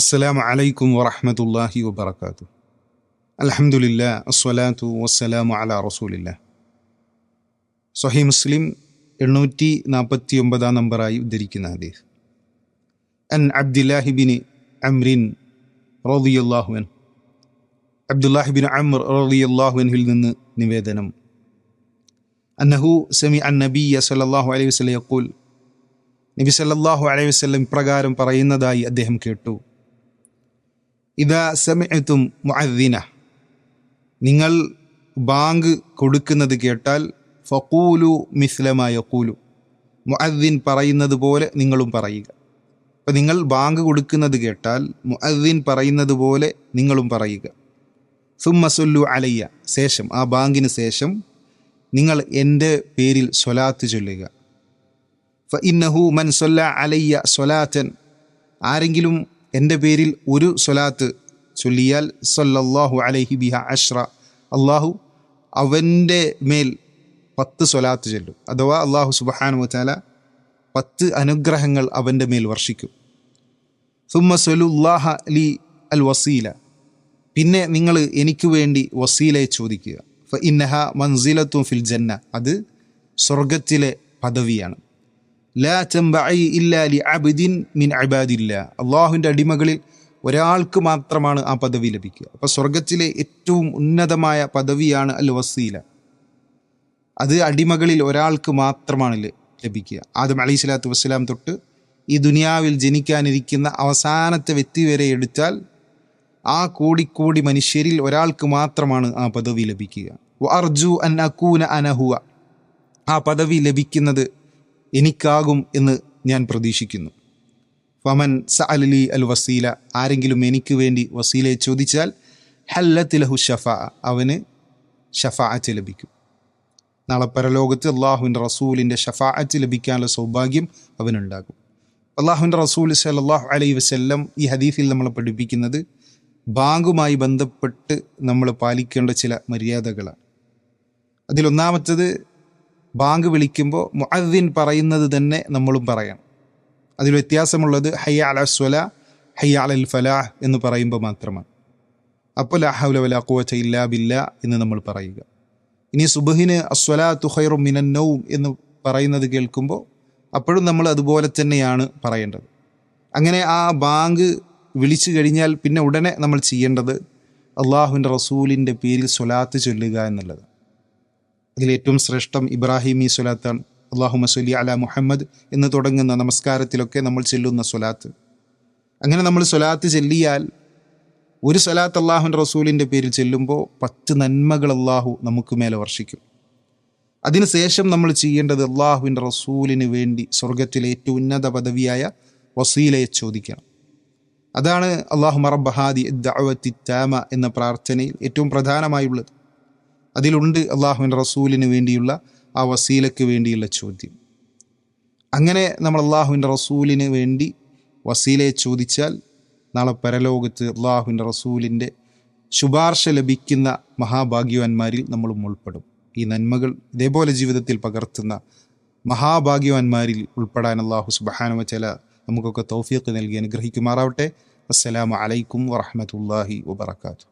അസ്സലാമു അലൈക്കും വറഹമത്തല്ലാഹി വബർക്കാത്തു അലഹമുല്ല അസ്വലാത്തു വസ്സലാമു അല റസൂലില്ല സൊഹി മുസ്ലിം എണ്ണൂറ്റി നാൽപ്പത്തി ഒമ്പതാം നമ്പറായി ഉദ്ധരിക്കുന്ന ഹദീസ്. അൻ അബ്ദില്ലാഹിബിൻ അമ്രിൻ റോദിയല്ലാഹുവൻ അബ്ദുല്ലാഹിബിൻ അമർ റോദിയല്ലാഹുവൻഹിൽ നിന്ന് നിവേദനം. അന്നഹു സമി അൻ നബി സല്ലാഹു അലൈഹി വസ്ലം യക്കൂൽ നബി സല്ലാഹു അലൈഹി വസ്ലം പ്രകാരം പറയുന്നതായി അദ്ദേഹം കേട്ടു. ഇതാ സമയത്തും മുഅദ്ദിന നിങ്ങൾ ബാങ്ക് കൊടുക്കുന്നത് കേട്ടാൽ ഫക്കൂലു മിസ്ലമായ കൂലു മുഅദ്ദിൻ പറയുന്നത് പോലെ നിങ്ങളും പറയുക. അപ്പം നിങ്ങൾ ബാങ്ക് കൊടുക്കുന്നത് കേട്ടാൽ മുഅദ്ദിൻ പറയുന്നത് പോലെ നിങ്ങളും പറയുക. സുമ്മസുല്ലു അലയ്യ. ശേഷം ആ ബാങ്കിന് ശേഷം നിങ്ങൾ എന്റെ പേരിൽ സ്വലാത്ത് ചൊല്ലുക. ഫ ഇന്നഹു മൻ സൊല്ല അലയ്യ സ്വലാത്തൻ. ആരെങ്കിലും എന്റെ പേരിൽ ഒരു സ്വലാത്ത് ചൊല്ലിയാൽ സല്ലല്ലാഹു അലൈഹി ബിഹ അഷ്റ അള്ളാഹു അവന്റെ മേൽ പത്ത് സ്വലാത്ത് ചൊല്ലും. അഥവാ അള്ളാഹു സുബഹാനു വച്ചാല പത്ത് അനുഗ്രഹങ്ങൾ അവന്റെ മേൽ വർഷിക്കും. സുമ്മ സൊലുല്ലാഹ ലി അൽ വസീല. പിന്നെ നിങ്ങൾ എനിക്ക് വേണ്ടി വസീലയെ ചോദിക്കുക. ഫ ഇന്നഹ മൻസിലത്തും ഫിൽ ജന്ന. അത് സ്വർഗത്തിലെ പദവിയാണ്. ലാ മിൻ അള്ളാഹുവിന്റെ അടിമകളിൽ ഒരാൾക്ക് മാത്രമാണ് ആ പദവി ലഭിക്കുക. അപ്പോൾ സ്വർഗത്തിലെ ഏറ്റവും ഉന്നതമായ പദവിയാണ് അൽ വസീല അത് അടിമകളിൽ ഒരാൾക്ക് മാത്രമാണ് ലഭിക്കുക. ആദം അലൈഹി സ്വലാത്തു വസ്സലാം തൊട്ട് ഈ ദുനിയാവിൽ ജനിക്കാനിരിക്കുന്ന അവസാനത്തെ വ്യക്തി വരെ എടുത്താൽ ആ കോടിക്കോടി മനുഷ്യരിൽ ഒരാൾക്ക് മാത്രമാണ് ആ പദവി ലഭിക്കുക. അർജു അൻ അക്കൂന അനഹുവ. ആ പദവി ലഭിക്കുന്നത് എനിക്കാകും എന്ന് ഞാൻ പ്രതീക്ഷിക്കുന്നു. ഫമൻ സഅലി അൽ വസീല. ആരെങ്കിലും എനിക്ക് വേണ്ടി വസീലയെ ചോദിച്ചാൽ ഹല്ലത്തിലഹു ഷഫ അവന് ഷഫാഅത്ത് ലഭിക്കും. നാളെ പരലോകത്ത് അള്ളാഹുവിന്റെ റസൂലിന്റെ ഷഫാഅത്ത് ലഭിക്കാനുള്ള സൗഭാഗ്യം അവനുണ്ടാകും. അള്ളാഹുവിന്റെ റസൂൽ സല്ലല്ലാഹു അലൈ വസ്ല്ലം ഈ ഹദീഫിൽ നമ്മളെ പഠിപ്പിക്കുന്നത് ബാങ്കുമായി ബന്ധപ്പെട്ട് നമ്മൾ പാലിക്കേണ്ട ചില മര്യാദകളാണ്. അതിലൊന്നാമത്തത് ബാങ്ക് വിളിക്കുമ്പോൾ മുഅദ്ദിൻ പറയുന്നത് തന്നെ നമ്മളും പറയണം. അതിൽ വ്യത്യാസമുള്ളത് ഹയ്യ അല സ്വല ഹയ്യ അലൽ ഫലാഹ് എന്ന് പറയുമ്പോൾ മാത്രമാണ്. അപ്പോൾ ലാഹുല ഹൗല വലാ ഖുവത ഇല്ലാ ബില്ല എന്ന് നമ്മൾ പറയുക. ഇനി സുബഹിന് അസ്വല തുഹൈറു മിനൻ നൗം എന്ന് പറയുന്നത് കേൾക്കുമ്പോൾ അപ്പോഴും നമ്മൾ അതുപോലെ തന്നെയാണ് പറയേണ്ടത്. അങ്ങനെ ആ ബാങ്ക് വിളിച്ചു കഴിഞ്ഞാൽ പിന്നെ ഉടനെ നമ്മൾ ചെയ്യേണ്ടത് അള്ളാഹുവിന്റെ റസൂലിന്റെ പേരിൽ സ്വലാത്ത് ചൊല്ലുക എന്നുള്ളത് അതിലേറ്റവും ശ്രേഷ്ഠം ഇബ്രാഹിമി സ്വലാത്താണ്. അള്ളാഹു മസുലി അല മുഹമ്മദ് എന്ന് തുടങ്ങുന്ന നമസ്കാരത്തിലൊക്കെ നമ്മൾ ചെല്ലുന്ന സ്വലാത്ത്. അങ്ങനെ നമ്മൾ സ്വലാത്ത് ചെല്ലിയാൽ ഒരു സ്വലാത്ത് അള്ളാഹു റസൂലിന്റെ പേരിൽ ചെല്ലുമ്പോൾ പത്ത് നന്മകൾ അള്ളാഹു നമുക്ക് മേലെ വർഷിക്കും. അതിനുശേഷം നമ്മൾ ചെയ്യേണ്ടത് അള്ളാഹുവിന്റെ റസൂലിന് വേണ്ടി സ്വർഗത്തിലെ ഏറ്റവും ഉന്നത പദവിയായ വസീലയെ ചോദിക്കണം. അതാണ് അള്ളാഹു മറബഹാദി ദഅവത്തി താമ എന്ന പ്രാർത്ഥനയിൽ ഏറ്റവും പ്രധാനമായുള്ളത്. അതിലുണ്ട് അള്ളാഹുവിന്റെ റസൂലിന് വേണ്ടിയുള്ള ആ വസീലയ്ക്ക് വേണ്ടിയുള്ള ചോദ്യം. അങ്ങനെ നമ്മൾ അള്ളാഹുവിന്റെ റസൂലിന് വേണ്ടി വസീലയെ ചോദിച്ചാൽ നാളെ പരലോകത്ത് അള്ളാഹുവിന്റെ റസൂലിന്റെ ശുപാർശ ലഭിക്കുന്ന മഹാഭാഗ്യവാന്മാരിൽ നമ്മളും ഉൾപ്പെടും. ഈ നന്മകൾ ഇതേപോലെ ജീവിതത്തിൽ പകർത്തുന്ന മഹാഭാഗ്യവാന്മാരിൽ ഉൾപ്പെടാൻ അള്ളാഹു സുബഹാനുവ ചില നമുക്കൊക്കെ തൗഫീഖ് നൽകി അനുഗ്രഹിക്കുമാറാവട്ടെ. അസ്സലാമു അലൈക്കും വറഹമത്തല്ലാഹി വബർക്കാത്തു